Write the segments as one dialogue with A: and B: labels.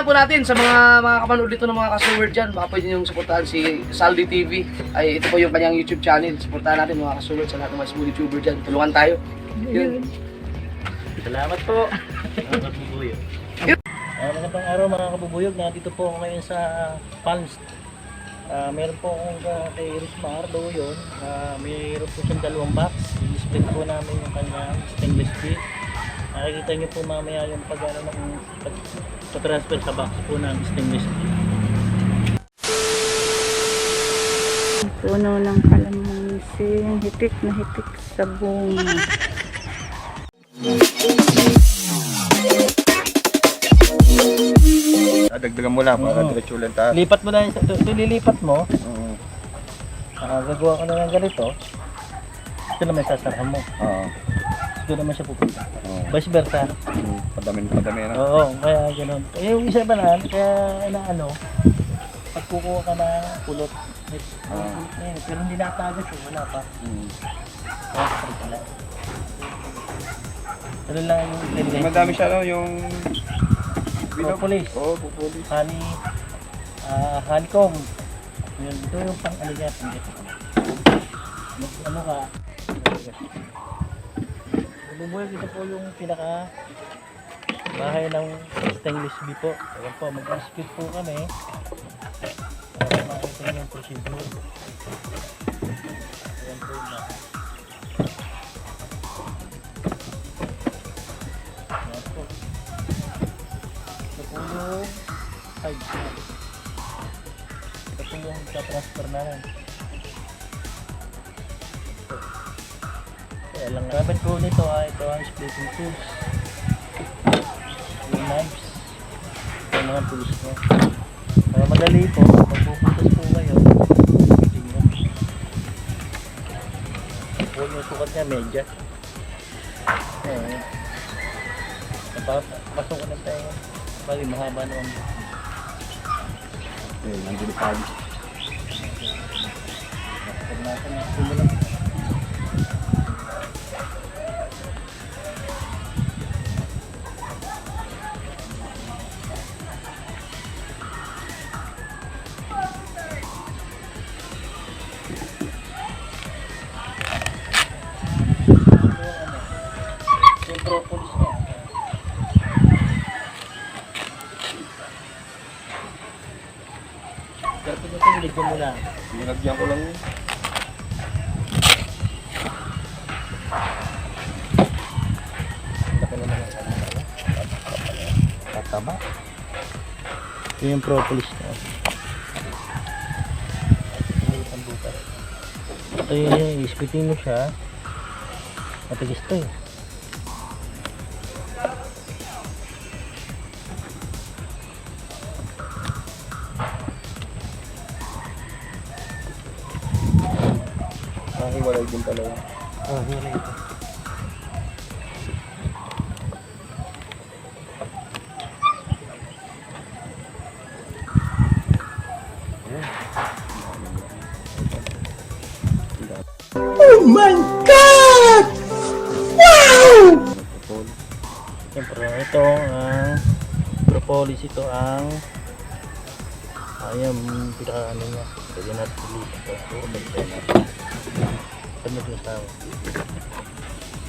A: Suportahan po natin sa mga mga kapanood dito ng mga kasuward dyan. Baka pwede nyo suportahan si Saldi TV. Ay, ito po yung kanyang YouTube channel. Suportahan natin mga kasuward sa lahat ng mga smooth YouTuber dyan. Tulungan tayo. Yun.
B: Salamat po. Mga kabubuyog. Uh, magandang araw mga kabubuyog. Nandito po ako ngayon sa Palms. Ah, meron po akong uh, kay Iris Mardo yun. Ah, mayroon po siyang dalawang box. I-split po namin yung kanyang stainless steel. Nakikita niyo po mamaya yung pag ano ng pag, transfer sa box po ng stainless steel.
C: Puno ng kalamansi, hitik na hitik sa bunga.
D: Ah, dagdagan mo lang para
B: Oo.
D: diretso lang tayo.
B: Lipat mo na yun. Ito, ito lilipat mo.
D: Oo.
B: Ah, gagawa ka na ng ganito. Ito naman sasarhan mo.
D: Oo.
B: Ito naman siya pupunta.
D: Oo.
B: Vice versa.
D: Mm, Padamin, padami na.
B: Oo, kaya gano'n. Eh, yung isa ba na, kaya na ano, pag kukuha ka na pulot, may
D: Ah.
B: pulot na yun. Pero hindi natagas eh, wala pa.
D: Mm.
B: Kaya sorry pala. Ano lang yung ilalagay.
D: Madami siya no, yung...
B: Propolis.
D: Oo, pupulis.
B: Honey, ah, honeycomb. Yun, ito yung pang ano niya, pang ano ka, Bumuyag, ito po yung pinaka bahay ng stainless steel po. Ayan po, mag-split po kami. Para makita yung procedure. Ayan po bahay. Ayan po. Ito po yung side. Ito po yung transfer namin. Kaya lang gamit po nito ay ito ang splitting tools. Yung knives. Yung mga tools mo. Kaya madali po, magpupuntas po kayo. Tingnan. Po yung sukat niya, medya. Eh, napapasok ko na tayo. Bali, mahaba naman.
D: Eh, nandun pa.
B: Pag nasa na, Niligyan mo lang.
D: Binagyan ko lang yun.
B: Ano. Tataba. Ito yung propolis butas. Ito yung ispitin mo siya. Matigas to eh.
D: Nahiwalay din pala yun.
B: Oh, wala ito.
D: Pupulis.
B: Siyempre, ito ang propolis ito ang ayan, pinaka ano niya. Pwede natin pilitin ito. Ito mo yung tao.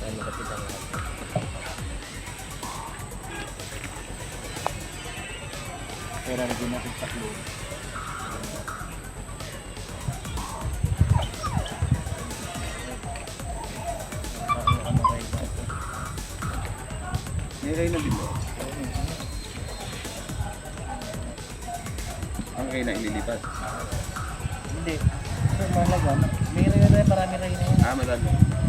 B: Ayan, nakapitan natin. Pero hindi natin natin?
D: May kayo na din? Ang kayo na ililipat.
B: Hindi. Ito malaga. May na yan.
D: Ah, malalo.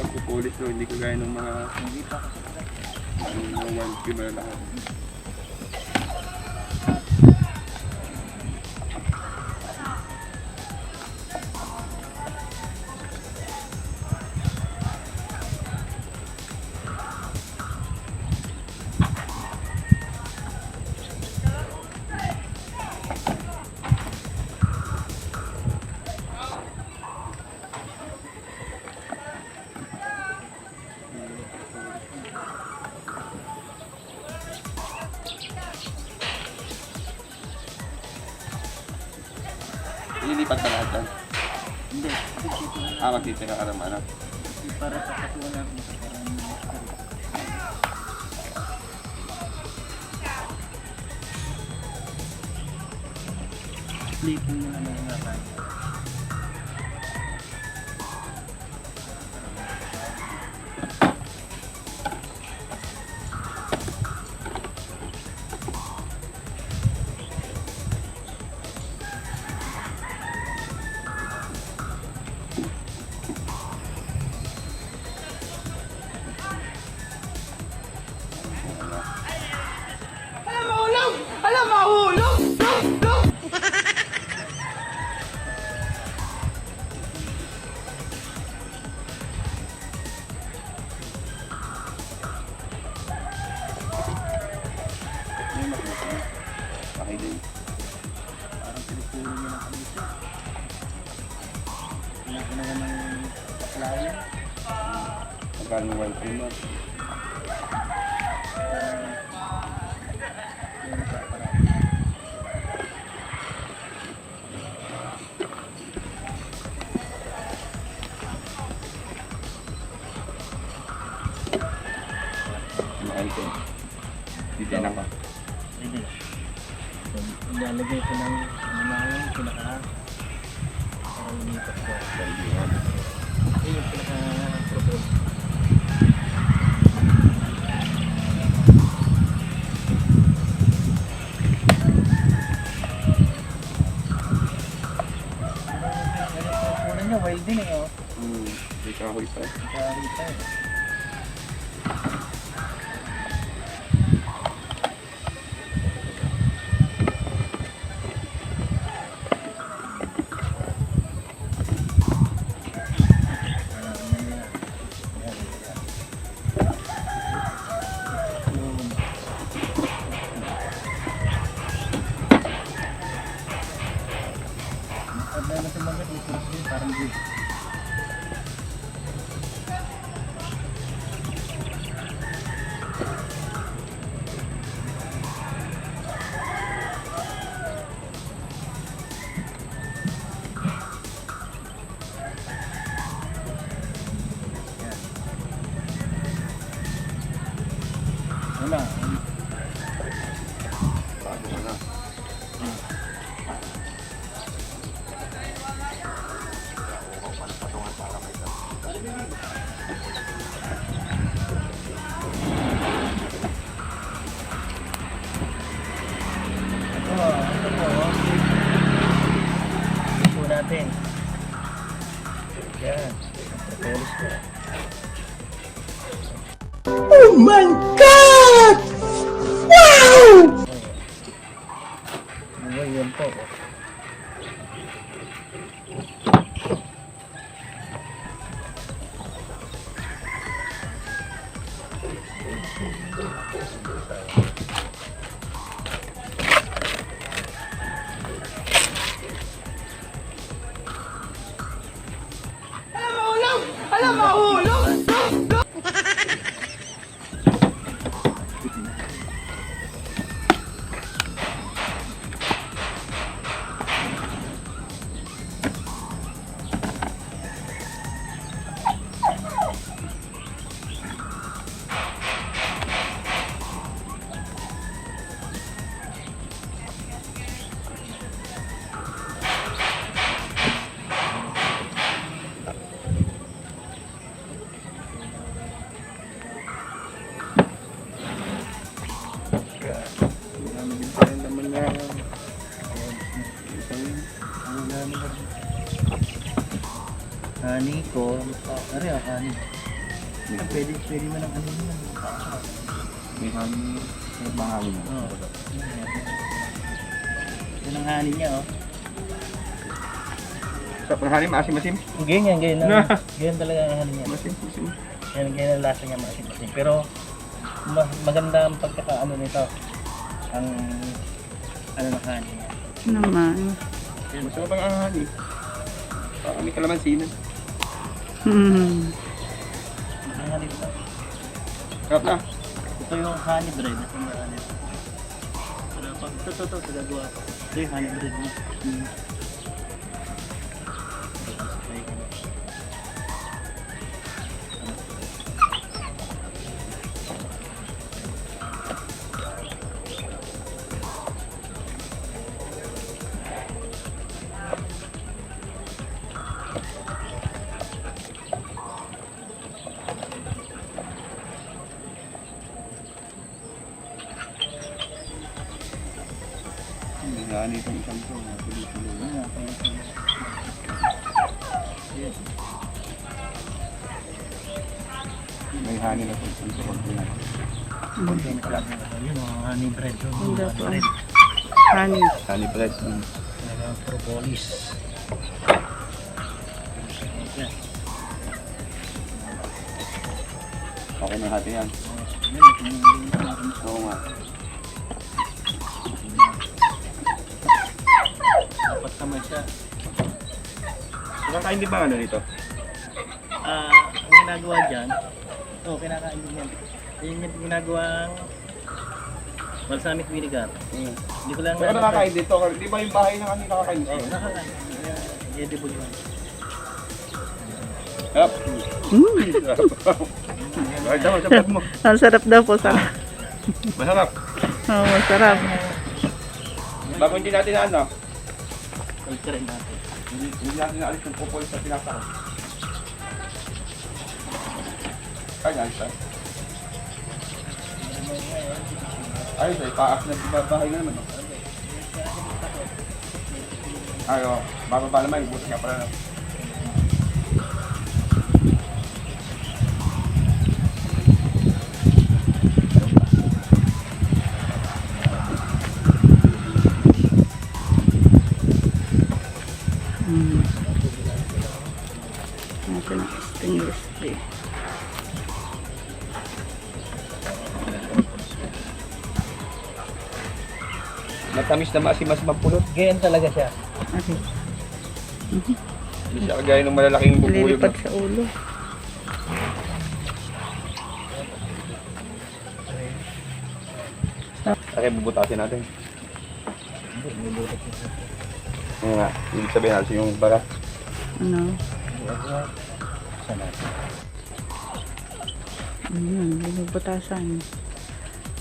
D: Iliit ang pupulis no, hindi kagaya ng mga
B: Hindi pa kasi.
D: yung mga wild cube na lahat. Magtitira ka naman. ah.
B: Para sa katuwa natin sa parang Sleeping mo naman nga
D: Mahal ko. Bibigyan ako.
B: Hindi. So, ilalagay ko ng ano na yung pinaka para lumipat ko. Ayun yung pinaka niya, wild din eh, oh.
D: Hmm, hindi kahoy pa.
B: Nakakita eh. Parang good. Ko. Ano yung honey? Ah, Pwede, pwede mo ng ano yun.
D: May kami, may bahagi mo.
B: Oo. Yan ang honey niya, oh.
D: Sa panghali, maasim-asim.
B: Ganyan, ganyan.
D: Na.
B: Ganyan talaga ang honey niya.
D: Masim, masim.
B: Yan, ganyan ang lasa niya maasim-asim. Pero, ma- maganda ang pagkakaano nito. Ang, ano ng honey niya.
C: Naman.
D: Masama pang ang hali. Parang may kalamansi na.
C: Hmm.
D: Sarap na.
B: Ito yung honey bread. Ito yung honey bread. Ito, ito, ito, ito, ito, yung honey bread. Hmm.
D: Hali itong isang to. Tuloy-tuloy.
B: Yes.
D: May hali na itong isang to. Konti na.
B: Na lang. Yun, mga honey bread. mga
C: dapo.
B: bread.
C: Honey.
D: Hali bread. Mm.
B: Propolis.
D: Okay na hati yan.
B: Yung-
D: Oo nga.
B: Naman siya.
D: Nakakain din ba ano nito?
B: Ah, ang ginagawa dyan, oh, kinakain din yan. Yun yung ginagawang balsamic vinegar.
D: Mm.
B: Hindi ko lang
D: Saka nakakain dito. Di ba yung bahay na kami nakakain
B: Oh,
D: dito?
B: nakakain. Yeah, edible yun.
D: Sarap.
C: Hmm.
D: Bakit sama sa mo?
C: Ang sarap daw po. Sarap.
D: Masarap.
C: Oo, masarap.
D: Bago hindi natin ano,
B: Culture rin natin.
D: hindi, hindi natin naalis yung pupol sa pinasa ko. Ay, ah. Ay, sa ipaak na sa bahay nga naman. Ay, oh, bababa naman, buti nga pala.
C: Hmm.
D: Matamis na maasim mas mapulot.
B: Ganyan talaga siya.
C: Okay.
D: Hindi siya kagaya ng malalaking bubuyog.
C: Lilipad sa ulo.
D: Okay, bubutasin natin. Ano nga, ibig sabihin natin yung barat.
C: Ano?
B: Ginagawa. Sa natin.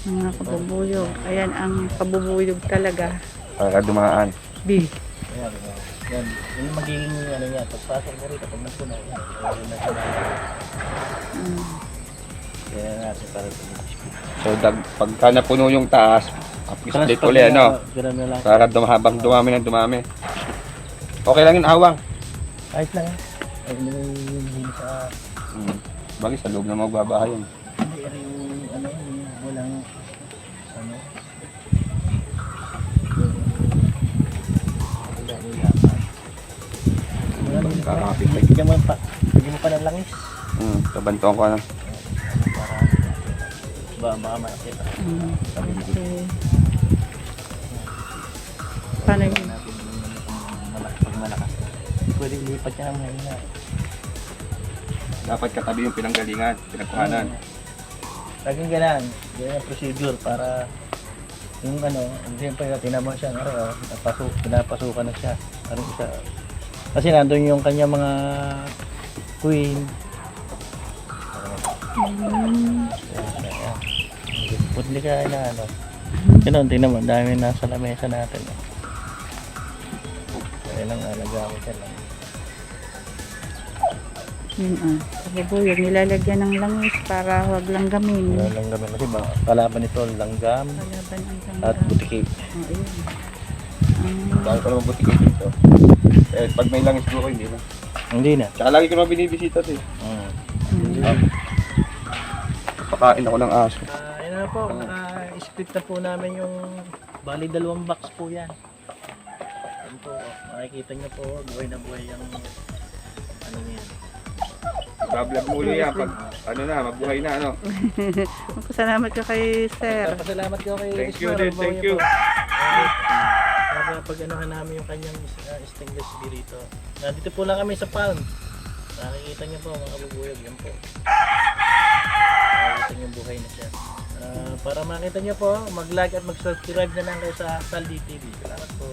C: Mga kabubuyog. Ayan ang kabubuyog talaga.
D: Para dumaan.
C: B.
B: Ayan, ayan. Yan, yun yung magiging ano niya. Pagpasok mo rito, pag nagpuno, yan. Meron na siya.
C: Mm.
B: Kaya natin para ito.
D: So, dag, pagka napuno yung taas, split ulit, ano? Para dumabang dumami ng dumami. Okay lang yung awang.
B: Ayos lang. Ay, hindi yung hindi sa...
D: Hmm. Bagay sa loob na magbabahay yun. Kakapit.
B: Bigyan mo pa. Bigyan mo pa ng langis.
D: Hmm. Kabantuan ko na.
B: Para... Ba, baka makita.
C: Mm. Okay. Paano yun?
B: pag malakas. Pwede lipat niya ng mahina.
D: Dapat katabi yung pinanggalingan, pinagkuhanan.
B: Laging ganun. Ganyan ang procedure para yung ano, siyempre tinamo siya ng araw, napasok, pinapasukan na siya. Parang isa. Kasi nandun yung kanya mga queen.
C: Mm.
B: Putli ka na ano. Ganun, tingnan mo, dami nasa lamesa natin. Kaya lang alagamit ka lang.
C: Yun ah. Kabubuyog, nilalagyan ng langis para huwag langgamin.
B: Wala lang kami kasi ba, kalaban nito langgam
C: Kalaban ang
B: at
C: langgam.
B: butiki.
C: Oh, ayun. Ah,
D: Dahil ko naman buti dito. Eh, pag may langis siguro, hindi na.
B: Hindi na.
D: Tsaka lagi ko naman binibisita to eh.
B: Mm.
D: Pakain ako ng aso.
B: Ah, yun na po, naka-split na po namin yung bali dalawang box po yan. Yan po, makikita nyo po, buhay na buhay yung ano yan.
D: Bablog mo ulo yan pag ano na, mabuhay na ano.
C: Salamat ka kay sir.
B: Salamat ko kay
D: Thank you
B: Ismar,
D: din,
B: buhay
D: thank
B: po.
D: you.
B: Para pag anuhan namin yung kanyang uh, stainless steel dito. Nandito po lang kami sa Palm. Nakikita niyo po mga kabubuyog, yan po. Nakikita niyo yung buhay na siya. Ah, para makita niyo po, mag-like at mag-subscribe na lang kayo sa Saldi TV. Salamat po.